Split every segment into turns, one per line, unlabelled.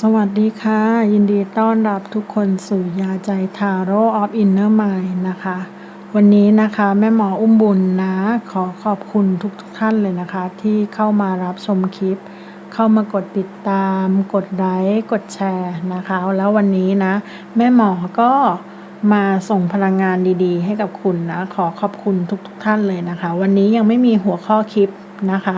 สวัสดีค่ะ ยินดีต้อนรับทุกคนสู่ยาใจทาโร่ออฟอินเนอร์มายนะคะ วันนี้นะคะแม่หมออุ้มบุญนะ ขอขอบคุณทุกทท่านเลยนะคะ ที่เข้ามารับชมคลิป เข้ามากดติดตาม กดไลค์กดแชร์นะคะ แล้ววันนี้นะ แม่หมอก็มาส่งพลังงานดีๆ ให้กับคุณนะ ขอขอบคุณทุกทท่านเลยนะคะ วันนี้ยังไม่มีหัวข้อคลิปนะคะ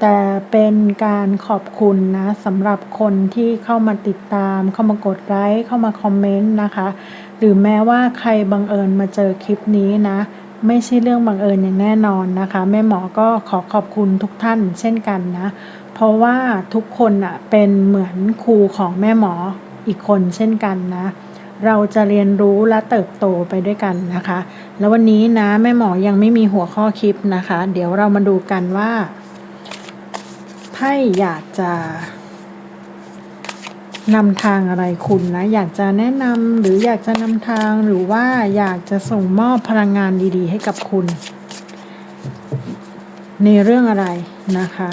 แต่เป็นการขอบคุณนะสำหรับคนที่เข้ามาติดตาม เข้ามากดไลค์เข้ามาคอมเมนต์นะคะ หรือแม้ว่าใครบังเอิญมาเจอคลิปนี้นะ ไม่ใช่เรื่องบังเอิญอย่างแน่นอนนะคะ แม่หมอก็ขอขอบคุณทุกท่านเช่นกันนะ เพราะว่าทุกคนอะเป็นเหมือนครูของแม่หมออีกคนเช่นกันนะเราจะเรียนรู้และเติบโตไปด้วยกันนะคะ แล้ววันนี้นะแม่หมอยังไม่มีหัวข้อคลิปนะคะ เดี๋ยวเรามาดูกันว่า ให้อยากจะนำทางอะไรคุณนะ อยากจะแนะนำหรืออยากจะนำทางหรือว่าอยากจะส่งมอบพลังงานดี ๆ ให้กับคุณ ในเรื่องอะไรนะคะ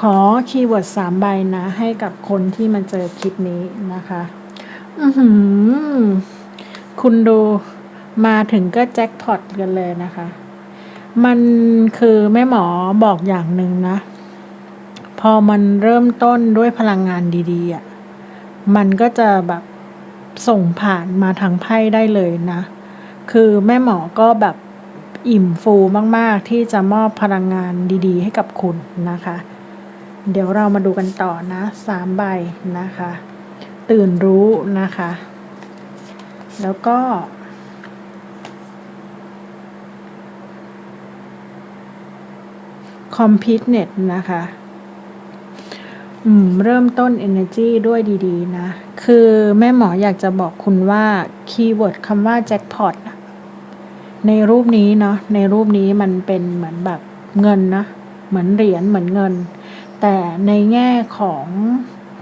ขอคีย์เวิร์ดสามใบนะ ให้กับคนที่มาเจอคลิปนี้นะคะ อือหือ คุณดูมาถึงก็แจ็คพอตกันเลยนะคะ มันคือแม่หมอบอกอย่างหนึ่งนะ พอมันเริ่มต้นด้วยพลังงานดีๆอะมันก็จะแบบส่งผ่านมาทางไพ่ได้เลยนะ คือแม่หมอก็แบบอิ่มฟูมาก ๆ ที่จะมอบพลังงานดีๆ ให้กับคุณนะคะ เดี๋ยวเรามาดูกันต่อนะสามใบนะคะ ตื่นรู้นะคะ แล้วก็ completeness นะคะ อืมเริ่มต้น energy ด้วยดีๆ นะ คือแม่หมออยากจะบอกคุณว่าคีย์เวิร์ดคำว่าแจ็คพอตในรูปนี้เนาะในรูปนี้มันเป็นเหมือนแบบเงินนะ เหมือนเหรียญเหมือนเงิน แต่ในแง่ของ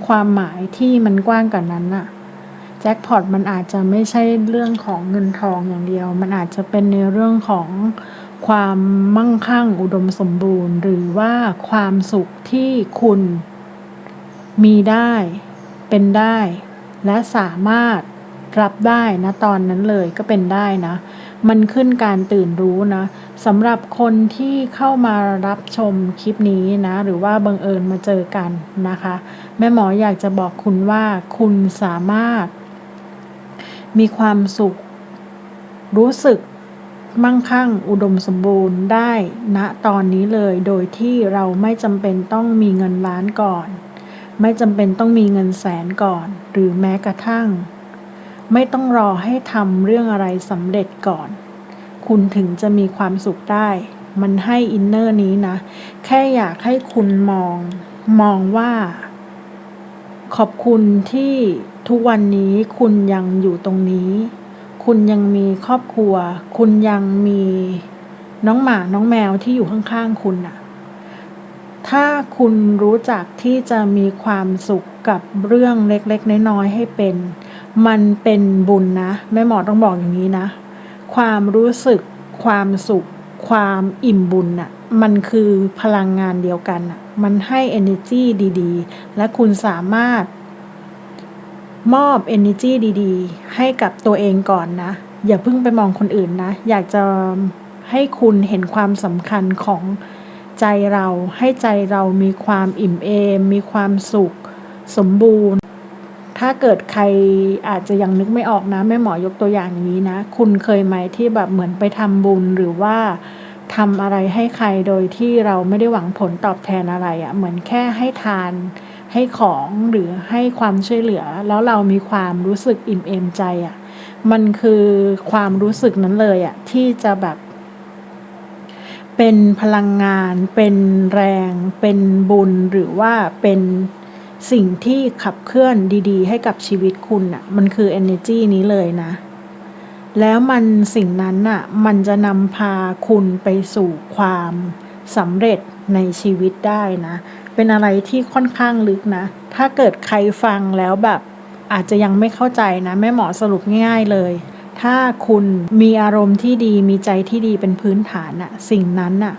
ความหมายที่มันกว้างกว่านั้นอะแจ็คพอตมันอาจจะไม่ใช่เรื่องของเงินทองอย่างเดียว มันอาจจะเป็นในเรื่องของความมั่งคั่งอุดมสมบูรณ์ หรือว่าความสุขที่คุณ มีได้ เป็นได้ และสามารถรับได้นะตอนนั้นเลยก็เป็นได้นะ มันขึ้นการตื่นรู้นะสำหรับคนที่เข้ามารับชมคลิปนี้นะ หรือว่าบังเอิญมาเจอกันนะคะ แม่หมออยากจะบอกคุณว่าคุณสามารถ มีความสุข รู้สึกมั่งคั่งอุดมสมบูรณ์ได้ณนะตอนนี้เลย โดยที่เราไม่จำเป็นต้องมีเงินล้านก่อน ไม่จำเป็นต้องมีเงินแสนก่อน หรือแม้กระทั่ง ไม่ต้องรอให้ทำเรื่องอะไรสำเร็จก่อน คุณถึงจะมีความสุขได้ มันให้อินเนอร์นี้นะ แค่อยากให้คุณมอง มองว่า ขอบคุณที่ทุกวันนี้คุณยังอยู่ตรงนี้ คุณยังมีครอบครัว คุณยังมีน้องหมา น้องแมวที่อยู่ข้างๆคุณอะ ถ้าคุณรู้จักที่จะมีความสุขกับเรื่องเล็กๆ น้อยๆให้เป็น มันเป็นบุญนะแม่หมอต้องบอกอย่างนี้นะ ความรู้สึก ความสุข ความอิ่มบุญน่ะ มันคือพลังงานเดียวกันน่ะ มันให้ energy ดีๆ และคุณสามารถ มอบ energy ดีๆ ให้กับตัวเองก่อนนะ อย่าเพิ่งไปมองคนอื่นนะ อยากจะให้คุณเห็นความสำคัญของ ใจเราให้ใจเรามีความอิ่มเอม มีความสุข สมบูรณ์ ถ้าเกิดใครอาจจะยังนึกไม่ออกนะแม่หมอยกตัวอย่างนี้นะ คุณเคยไหมที่แบบเหมือนไปทำบุญหรือว่าทำอะไรให้ใครโดยที่เราไม่ได้หวังผลตอบแทนอะไรอะ่ะเหมือนแค่ให้ทาน ให้ของหรือให้ความช่วยเหลือ แล้วเรามีความรู้สึกอิ่มเอมใจอะ่ะมันคือความรู้สึกนั้นเลยอะ่ะที่จะแบบ เป็นพลังงาน เป็นแรง เป็นบุญหรือว่าเป็นสิ่งที่ขับเคลื่อนดีๆ ให้กับชีวิตคุณอะ่ะ มันคือ energy นี้เลยนะ แล้วมันสิ่งนั้นน่ะ มันจะนำพาคุณไปสู่ความสำเร็จในชีวิตได้นะ เป็นอะไรที่ค่อนข้างลึกนะ ถ้าเกิดใครฟังแล้วแบบอาจจะยังไม่เข้าใจนะ แม่หมอสรุปง่ายๆเลย ถ้าคุณมีอารมณ์ที่ดีมีใจที่ดีเป็นพื้นฐานอะสิ่งนั้นอะ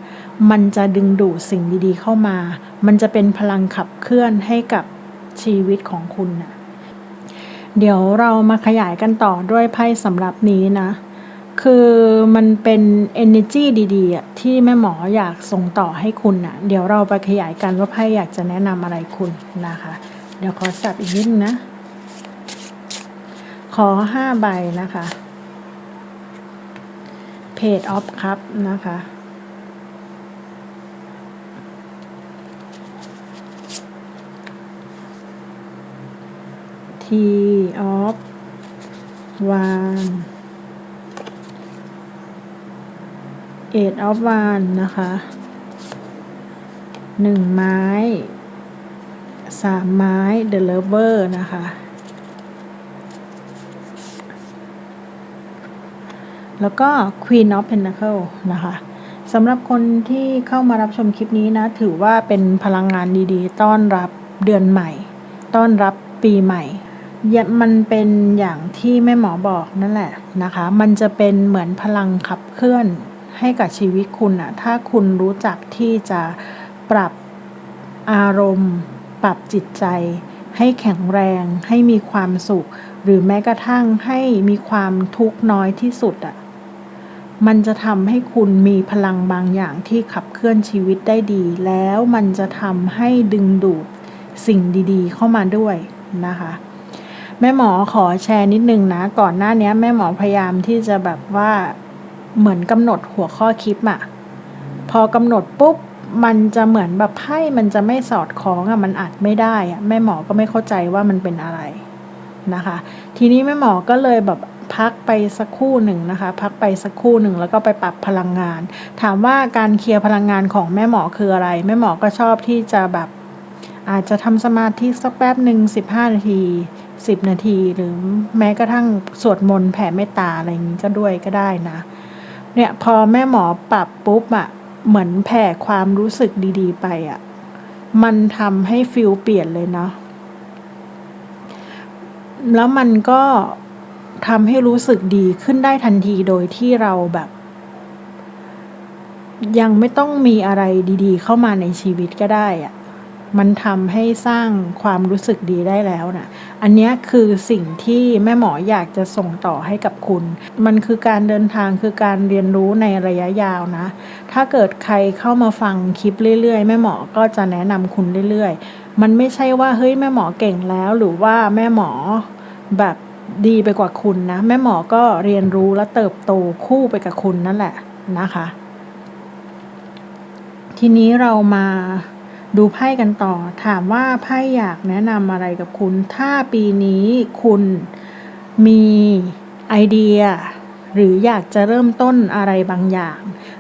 มันจะดึงดูดสิ่งดีๆเข้ามา มันจะเป็นพลังขับเคลื่อนให้กับชีวิตของคุณนะเดี๋ยวเรามาขยายกันต่อด้วยไพ่สำหรับนี้นะ คือมันเป็น energy ดีๆที่แม่หมออยากส่งต่อให้คุณนะเดี๋ยวเราไปขยายกันว่าไพ่อยากจะแนะนำอะไรคุณนะคะ เดี๋ยวขอสับอีกนิดนึงนะขอห้าใบนะคะ page of cup นะคะ T of one eight of one นะคะหนึ่งไม้สามไม้ the lover นะคะ แล้วก็ Queen of Pentacle นะคะสำหรับคนที่เข้ามารับชมคลิปนี้นะ ถือว่าเป็นพลังงานดีๆ ต้อนรับเดือนใหม่ ต้อนรับปีใหม่ยมันเป็นอย่างที่แม่หมอบอกนั่นแหละนะคะ มันจะเป็นเหมือนพลังขับเคลื่อนให้กับชีวิตคุณอะถ้าคุณรู้จักที่จะปรับอารมณ์ ปรับจิตใจ ให้แข็งแรง ให้มีความสุข หรือแม้กระทั่งให้มีความทุกข์น้อยที่สุดอะ มันจะทำให้คุณมีพลังบางอย่างที่ขับเคลื่อนชีวิตได้ดี แล้วมันจะทำให้ดึงดูดสิ่งดีๆ เข้ามาด้วยนะคะ แม่หมอขอแชร์นิดนึงนะ ก่อนหน้านี้แม่หมอพยายามที่จะแบบว่าเหมือนกำหนดหัวข้อคลิปอะพอกำหนดปุ๊บมันจะเหมือนแบบไพ่มันจะไม่สอดคล้องอะมันอัดไม่ได้อะแม่หมอก็ไม่เข้าใจว่ามันเป็นอะไรนะคะ ทีนี้แม่หมอก็เลยแบบ พักไปสักครู่หนึ่งนะคะ พักไปสักครู่หนึ่งแล้วก็ไปปรับพลังงาน ถามว่าการเคลียร์พลังงานของแม่หมอคืออะไร แม่หมอก็ชอบที่จะแบบอาจจะทำสมาธิสักแป๊บหนึ่งสิบห้านาทีสิบนาที หรือแม้กระทั่งสวดมนต์แผ่เมตตาอะไรอย่างนี้ก็ด้วยก็ได้นะ เนี่ยพอแม่หมอปรับปุ๊บอะเหมือนแผ่ความรู้สึกดีๆ ไปอะมันทำให้ฟิลเปลี่ยนเลยเนาะแล้วมันก็ ทำให้รู้สึกดีขึ้นได้ทันทีโดยที่เราแบบ ยังไม่ต้องมีอะไรดีๆ เข้ามาในชีวิตก็ได้อะมันทำให้สร้างความรู้สึกดีได้แล้วนะอันนี้คือสิ่งที่แม่หมออยากจะส่งต่อให้กับคุณ มันคือการเดินทางคือการเรียนรู้ในระยะยาวนะ ถ้าเกิดใครเข้ามาฟังคลิปเรื่อยๆ แม่หมอก็จะแนะนำคุณเรื่อยๆ มันไม่ใช่ว่าเฮ้ยแม่หมอเก่งแล้วหรือว่าแม่หมอแบบ ดีไปกว่าคุณนะ แม่หมอก็เรียนรู้และเติบโตคู่ไปกับคุณนั่นแหละนะคะ ทีนี้เรามาดูไพ่กันต่อ ถามว่าไพ่อยากแนะนำอะไรกับคุณ ถ้าปีนี้คุณมีไอเดีย หรืออยากจะเริ่มต้นอะไรบางอย่าง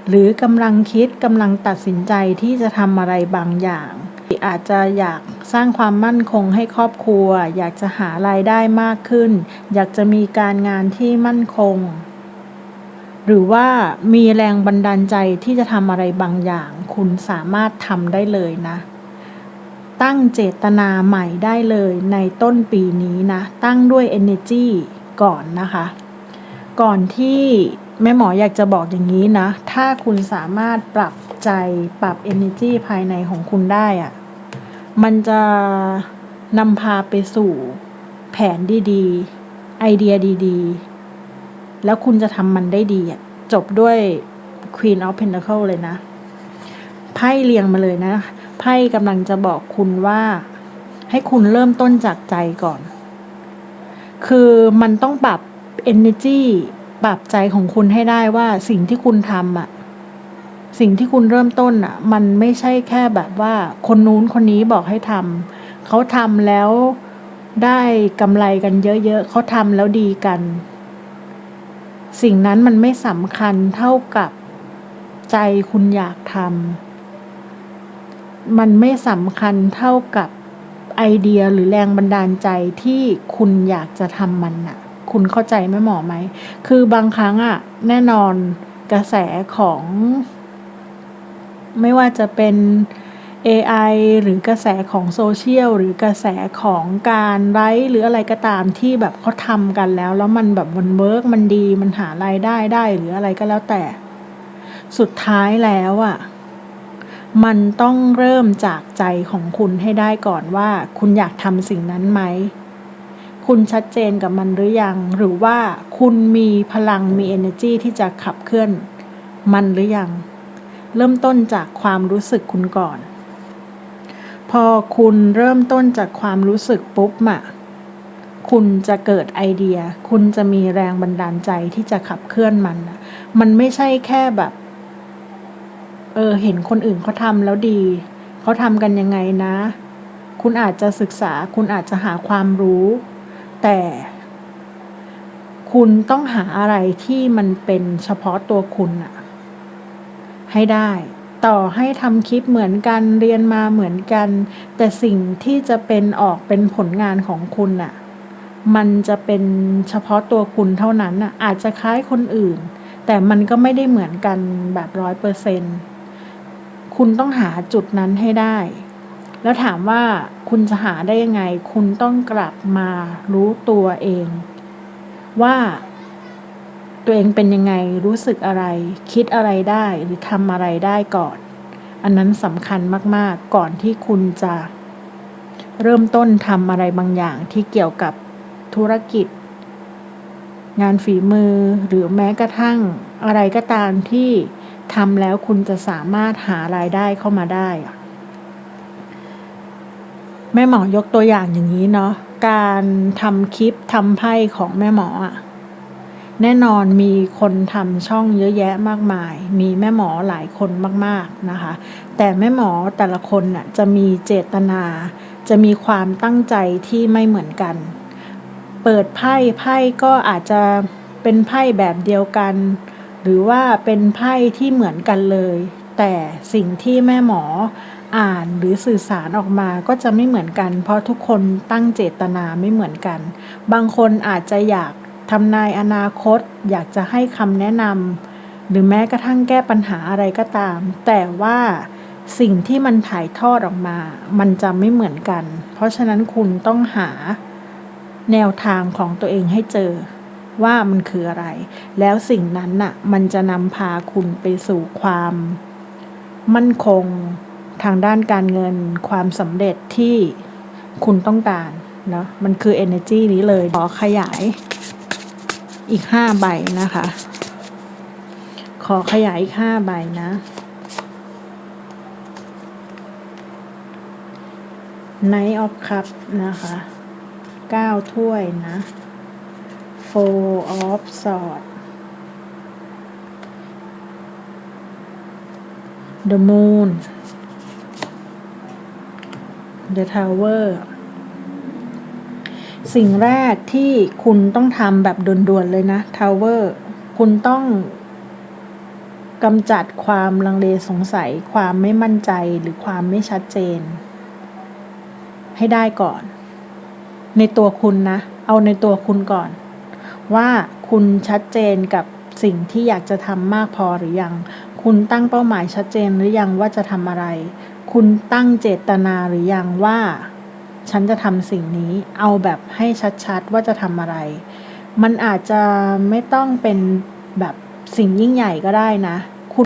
หรือกำลังคิดกำลังตัดสินใจที่จะทำอะไรบางอย่าง อาจจะอยาก สร้างความมั่นคงให้ครอบครัว อยากจะหารายได้มากขึ้น อยากจะมีการงานที่มั่นคง หรือว่ามีแรงบันดาลใจที่จะทำอะไรบางอย่าง คุณสามารถทำได้เลยนะ ตั้งเจตนาใหม่ได้เลยในต้นปีนี้นะ ตั้งด้วย energy ก่อนนะคะ ก่อนที่แม่หมออยากจะบอกอย่างนี้นะ ถ้าคุณสามารถปรับใจปรับ energy ภายในของคุณได้อะ มันจะนำพาไปสู่แผนดีๆ ไอเดียดีๆ แล้วคุณจะทำมันได้ดีอะจบด้วย Queen of Pentacle เลยนะ ไพ่เรียงมาเลยนะ ไพ่กำลังจะบอกคุณว่า ให้คุณเริ่มต้นจากใจก่อน คือมันต้องปรับ energy ปรับใจของคุณให้ได้ว่าสิ่งที่คุณทำอะ สิ่งที่คุณเริ่มต้นอะ มันไม่ใช่แค่แบบว่า คนนู้นคนนี้บอกให้ทำเขาทำแล้วได้กำไรกันเยอะๆเขาทำแล้วดีกัน สิ่งนั้นมันไม่สำคัญเท่ากับใจคุณอยากทำมันไม่สำคัญเท่ากับไอเดียหรือแรงบันดาลใจที่คุณอยากจะทำมันน่ะ คุณเข้าใจไหมหมอไหม คือบางครั้งอะแน่นอนกระแสของ ไม่ว่าจะเป็น AI หรือกระแสของโซเชียลหรือกระแสของการไลฟ์หรืออะไรก็ตามที่แบบเขาทำกันแล้ว แล้วมันแบบมันเวิร์กมันดีมันหารายได้ได้หรืออะไรก็แล้วแต่ สุดท้ายแล้วอะมันต้องเริ่มจากใจของคุณให้ได้ก่อนว่า คุณอยากทำสิ่งนั้นไหม คุณชัดเจนกับมันหรือยัง หรือว่าคุณมีพลังมี energy ที่จะขับเคลื่อนมันหรือยัง เริ่มต้นจากความรู้สึกคุณก่อน พอคุณเริ่มต้นจากความรู้สึกปุ๊บอะคุณจะเกิดไอเดีย คุณจะมีแรงบันดาลใจที่จะขับเคลื่อนมัน มันไม่ใช่แค่แบบ เออ เห็นคนอื่นเขาทำแล้วดี เขาทำกันยังไงนะ คุณอาจจะศึกษา คุณอาจจะหาความรู้ แต่ คุณต้องหาอะไรที่มันเป็นเฉพาะตัวคุณอะ ให้ได้ ต่อให้ทำคลิปเหมือนกันเรียนมาเหมือนกัน แต่สิ่งที่จะเป็นออกเป็นผลงานของคุณอะมันจะเป็นเฉพาะตัวคุณเท่านั้นอะอาจจะคล้ายคนอื่น แต่มันก็ไม่ได้เหมือนกันแบบร้อยเปอร์เซ็นต์คุณต้องหาจุดนั้นให้ได้ แล้วถามว่าคุณจะหาได้ยังไง คุณต้องกลับมารู้ตัวเอง ว่า ตัวเองเป็นยังไงรู้สึกอะไร คิดอะไรได้หรือทำอะไรได้ก่อน อันนั้นสำคัญมาก ๆ ก่อนที่คุณจะ เริ่มต้นทำอะไรบางอย่างที่เกี่ยวกับธุรกิจ งานฝีมือหรือแม้กระทั่งอะไรก็ตามที่ทำแล้วคุณจะสามารถหารายได้เข้ามาได้แม่หมอยกตัวอย่างอย่างนี้เนาะการทำคลิปทำไพ่ของแม่หมออะ แน่นอนมีคนทำช่องเยอะแยะมากมาย มีแม่หมอหลายคนมากๆนะคะ แต่แม่หมอแต่ละคนน่ะจะมีเจตนา จะมีความตั้งใจที่ไม่เหมือนกัน เปิดไพ่ไพ่ก็อาจจะเป็นไพ่แบบเดียวกัน หรือว่าเป็นไพ่ที่เหมือนกันเลย แต่สิ่งที่แม่หมออ่านหรือสื่อสารออกมาก็จะไม่เหมือนกัน เพราะทุกคนตั้งเจตนาไม่เหมือนกัน บางคนอาจจะอยาก ทำนายอนาคต อยากจะให้คำแนะนำหรือแม้กระทั่งแก้ปัญหาอะไรก็ตาม แต่ว่าสิ่งที่มันถ่ายทอดออกมา มันจะไม่เหมือนกัน เพราะฉะนั้นคุณต้องหาแนวทางของตัวเองให้เจอว่ามันคืออะไร แล้วสิ่งนั้นน่ะ มันจะนำพาคุณไปสู่ความ มั่นคงทางด้านการเงิน ความสำเร็จที่คุณต้องการเนาะมันคือ energy นี้เลย ขอขยาย อีกห้าใบนะคะ ขอขยายอีกห้าใบนะ Knight of Cup นะคะเก้าถ้วยนะ Four of Swords The Moon The Tower สิ่งแรกที่คุณต้องทำแบบด่วนๆเลยนะ Tower คุณต้องกำจัดความลังเลสงสัย ความไม่มั่นใจหรือความไม่ชัดเจน ให้ได้ก่อน ในตัวคุณนะ เอาในตัวคุณก่อน ว่าคุณชัดเจนกับสิ่งที่อยากจะทำมากพอหรือยัง คุณตั้งเป้าหมายชัดเจนหรือยังว่าจะทำอะไร คุณตั้งเจตนาหรือยังว่า ฉันจะทำสิ่งนี้ เอาแบบให้ชัดๆ ว่าจะทำอะไร มันอาจจะไม่ต้องเป็นแบบสิ่งยิ่งใหญ่ก็ได้นะ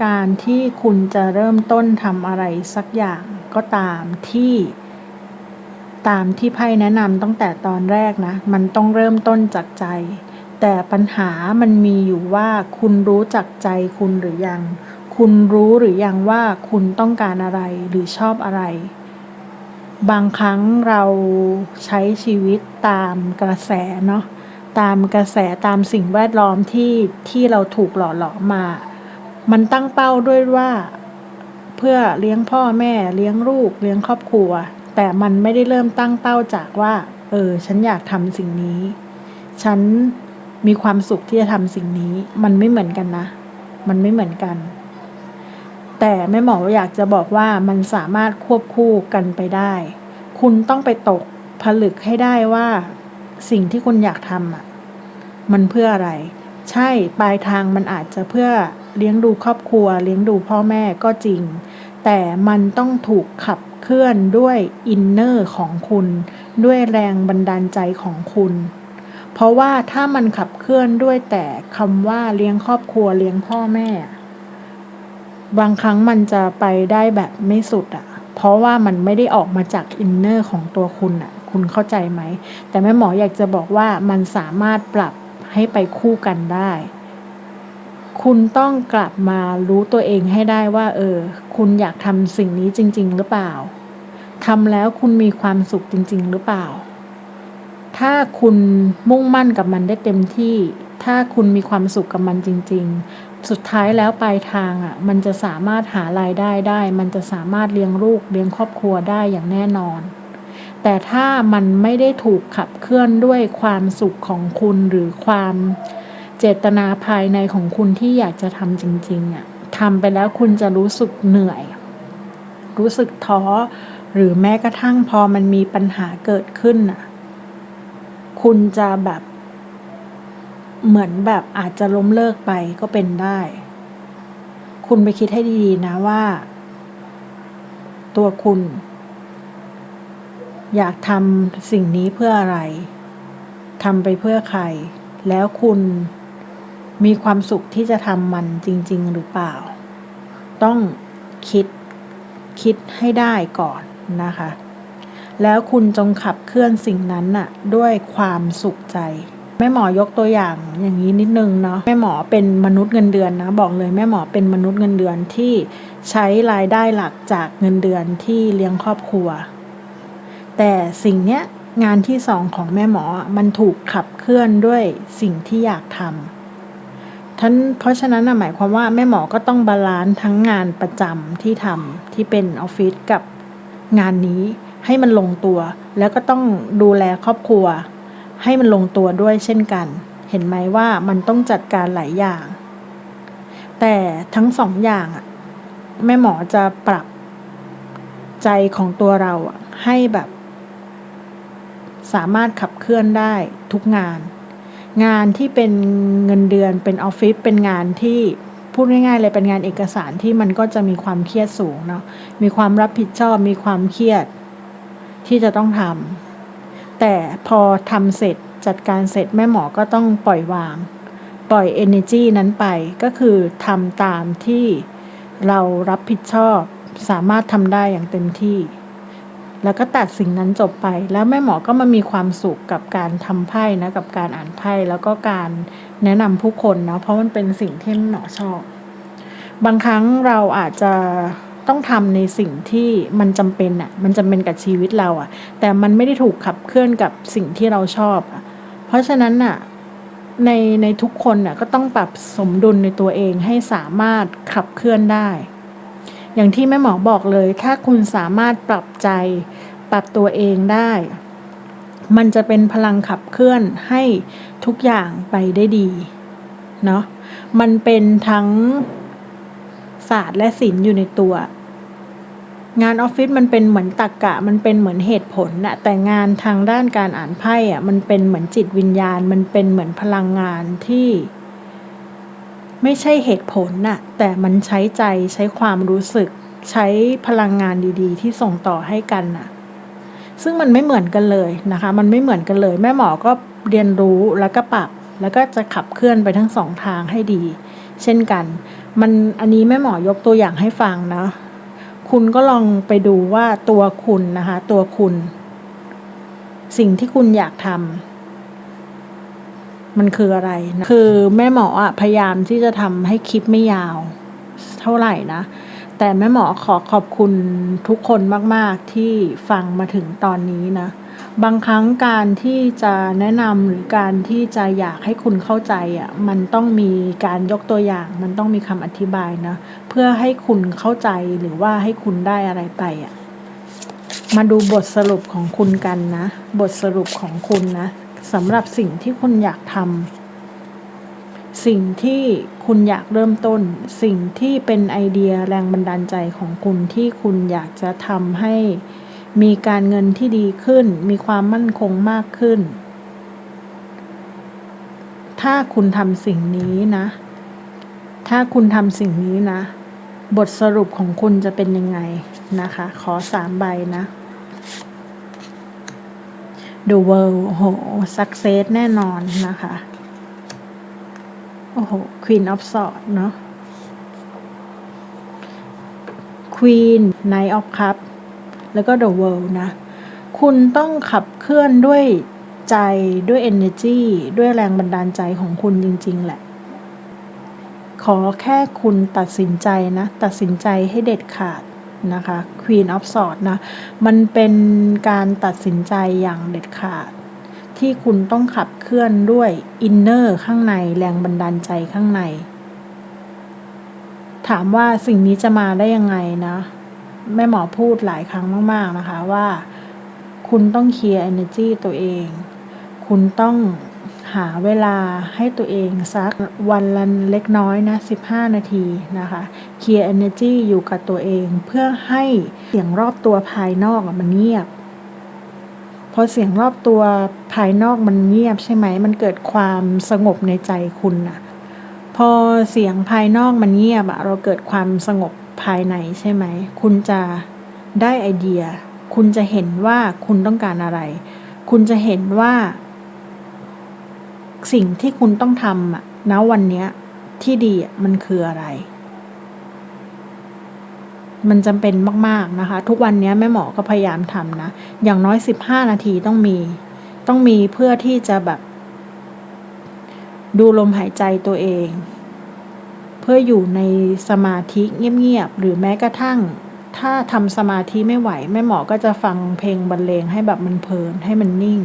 การที่คุณจะเริ่มต้นทำอะไรสักอย่างก็ตามที่ตามที่ไพ่แนะนำตั้งแต่ตอนแรกนะ มันต้องเริ่มต้นจากใจ แต่ปัญหามันมีอยู่ว่าคุณรู้จักใจคุณหรือยัง คุณรู้หรือยังว่าคุณต้องการอะไรหรือชอบอะไร บางครั้งเราใช้ชีวิตตามกระแสเนาะตามกระแสตามสิ่งแวดล้อมที่ที่เราถูกหล่อหลอมมา มันตั้งเป้าด้วยว่า เพื่อเลี้ยงพ่อแม่เลี้ยงลูกเลี้ยงครอบครัว แต่มันไม่ได้เริ่มตั้งเป้าจากว่า เออ ฉันอยากทำสิ่งนี้ ฉันมีความสุขที่จะทำสิ่งนี้ มันไม่เหมือนกันนะ มันไม่เหมือนกัน แต่แม่หมออยากจะบอกว่ามันสามารถควบคู่กันไปได้ คุณต้องไปตกผลึกให้ได้ว่า สิ่งที่คุณอยากทำอะ มันเพื่ออะไร ใช่ปลายทางมันอาจจะเพื่อเลี้ยงดูครอบครัว เลี้ยงดูพ่อแม่ก็จริง แต่มันต้องถูกขับเคลื่อนด้วยอินเนอร์ของคุณ ด้วยแรงบันดาลใจของคุณ เพราะว่าถ้ามันขับเคลื่อนด้วยแต่คำว่าเลี้ยงครอบครัวเลี้ยงพ่อแม่ บางครั้งมันจะไปได้แบบไม่สุดอะ่ะ เพราะว่ามันไม่ได้ออกมาจากอินเนอร์ของตัวคุณอะ่ะ คุณเข้าใจไหม แต่แม่หมออยากจะบอกว่ามันสามารถปรับให้ไปคู่กันได้ คุณต้องกลับมารู้ตัวเองให้ได้ว่า เออ คุณอยากทำสิ่งนี้จริง ๆ หรือเปล่าทำแล้วคุณมีความสุขจริง ๆ หรือเปล่า ถ้าคุณมุ่งมั่นกับมันได้เต็มที่ ถ้าคุณมีความสุขกับมันจริง ๆ สุดท้ายแล้วปลายทางอะ่ะมันจะสามารถหารายได้ได้ มันจะสามารถเลี้ยงลูกเลี้ยงครอบครัวได้อย่างแน่นอน แต่ถ้ามันไม่ได้ถูกขับเคลื่อนด้วยความสุขของคุณหรือความเจตนาภายในของคุณที่อยากจะทำจริงๆอะ่ะทำไปแล้วคุณจะรู้สึกเหนื่อย รู้สึกท้อหรือแม้กระทั่งพอมันมีปัญหาเกิดขึ้นน่ะคุณจะแบบ เหมือนแบบอาจจะล้มเลิกไปก็เป็นได้ คุณไปคิดให้ดีๆนะว่า ตัวคุณ อยากทำสิ่งนี้เพื่ออะไรทำไปเพื่อใคร แล้วคุณมีความสุขที่จะทำมันจริง ๆ หรือเปล่า ต้องคิดคิดให้ได้ก่อนนะคะ แล้วคุณจงขับเคลื่อนสิ่งนั้นน่ะ ด้วยความสุขใจ แม่หมอยกตัวอย่างอย่างนี้นิดนึงเนาะแม่หมอเป็นมนุษย์เงินเดือนนะบอกเลยแม่หมอเป็นมนุษย์เงินเดือนที่ใช้รายได้หลักจากเงินเดือนที่เลี้ยงครอบครัว แต่สิ่งเนี้ยงานที่สองของแม่หมอมันถูกขับเคลื่อนด้วยสิ่งที่อยากทำท่านเพราะฉะนั้นหมายความว่าแม่หมอก็ต้องบาลานซ์ทั้งงานประจำที่ทำที่เป็นออฟฟิศกับงานนี้ให้มันลงตัว แล้วก็ต้องดูแลครอบครัว ให้มันลงตัวด้วยเช่นกัน เห็นไหมว่ามันต้องจัดการหลายอย่าง แต่ทั้งสองอย่างอะแม่หมอจะปรับใจของตัวเราอะให้แบบ สามารถขับเคลื่อนได้ทุกงาน งานที่เป็นเงินเดือนเป็นออฟฟิศเป็นงานที่พูดง่ายๆเลยเป็นงานเอกสารที่มันก็จะมีความเครียดสูงเนาะมีความรับผิดชอบมีความเครียดที่จะต้องทำ แต่พอทำเสร็จจัดการเสร็จแม่หมอก็ต้องปล่อยวาง ปล่อย energy นั้นไปก็คือทำตามที่เรารับผิดชอบสามารถทำได้อย่างเต็มที่ แล้วก็ตัดสิ่งนั้นจบไป แล้วแม่หมอก็มามีความสุขกับการทำไพ่นะกับการอ่านไพ่แล้วก็การแนะนำผู้คนเนาะเพราะมันเป็นสิ่งที่แม่หมอชอบ บางครั้งเราอาจจะ ต้องทำในสิ่งที่มันจำเป็นอะ่ะ มันจำเป็นกับชีวิตเราอะ่ะ แต่มันไม่ได้ถูกขับเคลื่อนกับสิ่งที่เราชอบอะ่ะ เพราะฉะนั้นอะในในทุกคนน่ะก็ต้องปรับสมดุลในตัวเองให้สามารถขับเคลื่อนได้ อย่างที่แม่หมอบอกเลย ถ้าคุณสามารถปรับใจ ปรับตัวเองได้ มันจะเป็นพลังขับเคลื่อนให้ทุกอย่างไปได้ดี เนาะมันเป็นทั้ง ศาสตร์และศิลป์อยู่ในตัว งานออฟฟิศมันเป็นเหมือนตรกกะ มันเป็นเหมือนเหตุผลนะแต่งานทางด้านการอ่านไพ่อะมันเป็นเหมือนจิตวิญญาณ มันเป็นเหมือนพลังงานที่ ไม่ใช่เหตุผลน่ะแต่มันใช้ใจใช้ความรู้สึก ใช้พลังงานดีๆ ที่ส่งต่อให้กันน่ะซึ่งมันไม่เหมือนกันเลยนะคะ มันไม่เหมือนกันเลย แม่หมอก็เรียนรู้แล้วก็ปรับ แล้วก็จะขับเคลื่อนไปทั้งสองทางให้ดี เช่นกัน มันอันนี้แม่หมอยกตัวอย่างให้ฟังนะ คุณก็ลองไปดูว่าตัวคุณนะคะ ตัวคุณ สิ่งที่คุณอยากทำมันคืออะไรนะคือแม่หมออะพยายามที่จะทำให้คลิปไม่ยาว เท่าไหร่นะ แต่แม่หมอขอขอบคุณทุกคนมาก ๆ ที่ฟังมาถึงตอนนี้นะ บางครั้งการที่จะแนะนำหรือการที่จะอยากให้คุณเข้าใจอะมันต้องมีการยกตัวอย่าง มันต้องมีคำอธิบายนะเพื่อให้คุณเข้าใจหรือว่าให้คุณได้อะไรไปอะมาดูบทสรุปของคุณกันนะ บทสรุปของคุณนะสำหรับสิ่งที่คุณอยากทำสิ่งที่คุณอยากเริ่มต้น สิ่งที่เป็นไอเดียแรงบันดาลใจของคุณที่คุณอยากจะทำให้ มีการเงินที่ดีขึ้น มีความมั่นคงมากขึ้น ถ้าคุณทำสิ่งนี้นะ ถ้าคุณทำสิ่งนี้นะ บทสรุปของคุณจะเป็นยังไงนะคะ ขอสามใบนะ The World โอ้โห Success แน่นอนนะคะ โอ้โห Queen of Swords เนาะ Queen Knight of Cup แล้วก็ The World นะ คุณต้องขับเคลื่อนด้วยใจด้วย energy ด้วยแรงบันดาลใจของคุณจริง ๆ แหละ ขอแค่คุณตัดสินใจนะ ตัดสินใจให้เด็ดขาดนะคะ Queen of Swords นะ มันเป็นการตัดสินใจอย่างเด็ดขาด ที่คุณต้องขับเคลื่อนด้วยอินเนอร์ข้างในแรงบันดาลใจข้างใน ถามว่าสิ่งนี้จะมาได้ยังไงนะ แม่หมอพูดหลายครั้งมาก ๆ นะคะว่า คุณต้องเคลียร์ energy ตัวเอง คุณต้องหาเวลาให้ตัวเองสักวันละเล็กน้อยนะ 15 นาทีนะคะเคลียร์ energy อยู่กับตัวเอง เพื่อให้เสียงรอบตัวภายนอกมันเงียบ พอเสียงรอบตัวภายนอกมันเงียบใช่ไหม มันเกิดความสงบในใจคุณนะพอเสียงภายนอกมันเงียบอะเราเกิดความสงบ ภายในใช่ไหม คุณจะได้ไอเดีย คุณจะเห็นว่าคุณต้องการอะไร คุณจะเห็นว่า สิ่งที่คุณต้องทำอะณวันนี้ที่ดีมันคืออะไร มันจำเป็นมาก ๆ นะคะ ทุกวันนี้แม่หมอก็พยายามทำนะ อย่างน้อย 15 นาทีต้องมี ต้องมีเพื่อที่จะแบบ ดูลมหายใจตัวเอง เพื่ออยู่ในสมาธิเงียบๆหรือแม้กระทั่ง ถ้าทำสมาธิไม่ไหวแม่หมอก็จะฟังเพลงบรรเลงให้แบบมันเพลิน ให้มันนิ่ง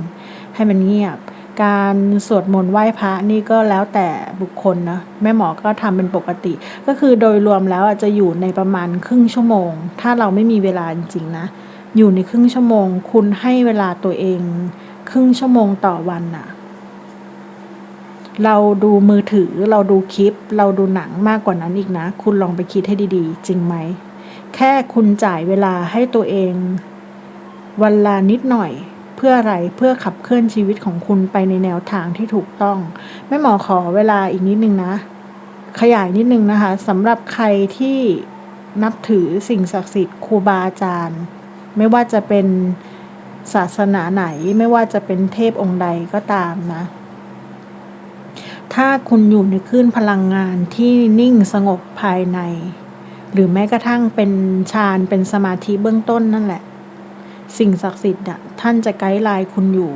ให้มันเงียบ การสวดมนต์ไหว้พระนี่ก็แล้วแต่บุคคลนะแม่หมอก็ทำเป็นปกติ ก็คือโดยรวมแล้วอาจจะอยู่ในประมาณครึ่งชั่วโมง ถ้าเราไม่มีเวลาจริงๆนะอยู่ในครึ่งชั่วโมง คุณให้เวลาตัวเอง ครึ่งชั่วโมงต่อวันน่ะ เราดูมือถือเราดูคลิป เราดูหนังมากกว่านั้นอีกนะ คุณลองไปคิดให้ดีๆ จริงไหม แค่คุณจ่ายเวลาให้ตัวเอง วันละนิดหน่อยเพื่ออะไรเพื่อขับเคลื่อนชีวิตของคุณไปในแนวทางที่ถูกต้องแม่หมอขอเวลาอีกนิดนึงนะ ขยายนิดนึงนะคะสำหรับใครที่นับถือสิ่งศักดิ์สิทธิ์ครูบาอาจารย์ ไม่ว่าจะเป็นศาสนาไหน ไม่ว่าจะเป็นเทพองค์ใดก็ตามนะ ถ้าคุณอยู่ในคลื่นพลังงานที่นิ่งสงบภายใน หรือแม้กระทั่งเป็นฌานเป็นสมาธิเบื้องต้นนั่นแหละ สิ่งศักดิ์สิทธิ์อะท่านจะไกด์ไลน์คุณอยู่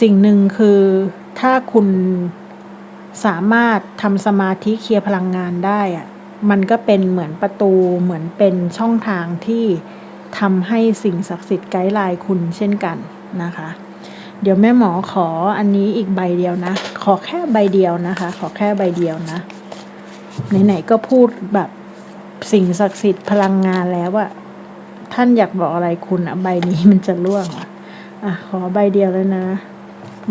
สิ่งหนึ่งคือถ้าคุณสามารถทำสมาธิเคลียร์พลังงานได้อะมันก็เป็นเหมือนประตูเหมือนเป็นช่องทางที่ทำให้สิ่งศักดิ์สิทธิ์ไกด์ไลน์คุณเช่นกันนะคะ เดี๋ยวแม่หมอขออันนี้อีกใบเดียวนะ ขอแค่ใบเดียวนะคะ ขอแค่ใบเดียวนะ ไหนๆก็พูดแบบสิ่งศักดิ์สิทธิ์พลังงานแล้วอะท่านอยากบอกอะไรคุณอะใบนี้มันจะร่วงอะอะขอใบเดียวเลยนะ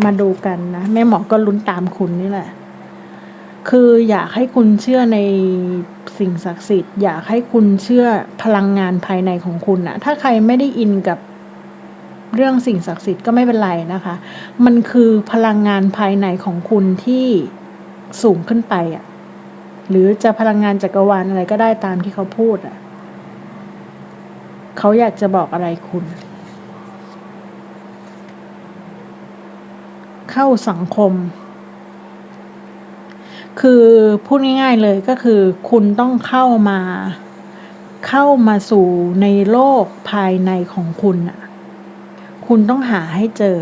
มาดูกันนะแม่หมอก็ลุ้นตามคุณนี่แหละ คืออยากให้คุณเชื่อในสิ่งศักดิ์สิทธิ์ อยากให้คุณเชื่อพลังงานภายในของคุณอะถ้าใครไม่ได้อินกับ เรื่องสิ่งศักดิ์สิทธิ์ก็ไม่เป็นไรนะคะ มันคือพลังงานภายในของคุณที่สูงขึ้นไปอะหรือจะพลังงานจักรวาลอะไรก็ได้ตามที่เขาพูดอะเขาอยากจะบอกอะไรคุณ เข้าสังคม คือพูดง่ายๆเลยก็คือ คุณต้องเข้ามา เข้ามาสู่ในโลกภายในของคุณอะ คุณต้องหาให้เจอ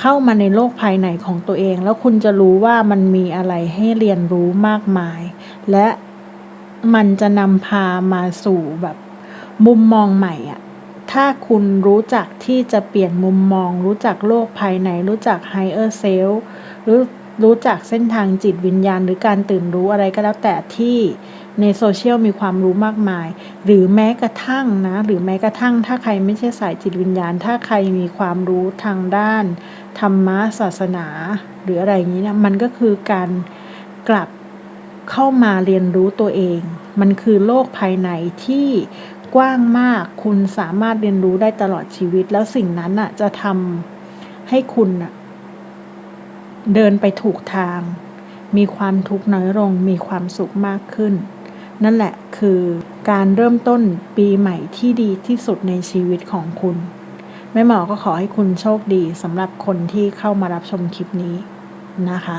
เข้ามาในโลกภายในของตัวเอง แล้วคุณจะรู้ว่ามันมีอะไรให้เรียนรู้มากมาย และมันจะนำพามาสู่แบบ มุมมองใหม่อะถ้าคุณรู้จักที่จะเปลี่ยนมุมมอง รู้จักโลกภายใน รู้จัก higher self รู้รู้จักเส้นทางจิตวิญญาณ หรือการตื่นรู้อะไรก็แล้วแต่ที่ ในโซเชียลมีความรู้มากมาย หรือแม้กระทั่งนะ หรือแม้กระทั่ง ถ้าใครไม่ใช่สายจิตวิญญาณ ถ้าใครมีความรู้ทางด้าน ธรรมะศาสนา หรืออะไรอย่างนี้นะ มันก็คือการกลับเข้ามาเรียนรู้ตัวเอง มันคือโลกภายในที่กว้างมาก คุณสามารถเรียนรู้ได้ตลอดชีวิต แล้วสิ่งนั้นน่ะจะทำให้คุณน่ะเดินไปถูกทาง มีความทุกข์น้อยลง มีความสุขมากขึ้น นั่นแหละคือการเริ่มต้นปีใหม่ที่ดีที่สุดในชีวิตของคุณ แม่หมอก็ขอให้คุณโชคดีสำหรับคนที่เข้ามารับชมคลิปนี้นะคะ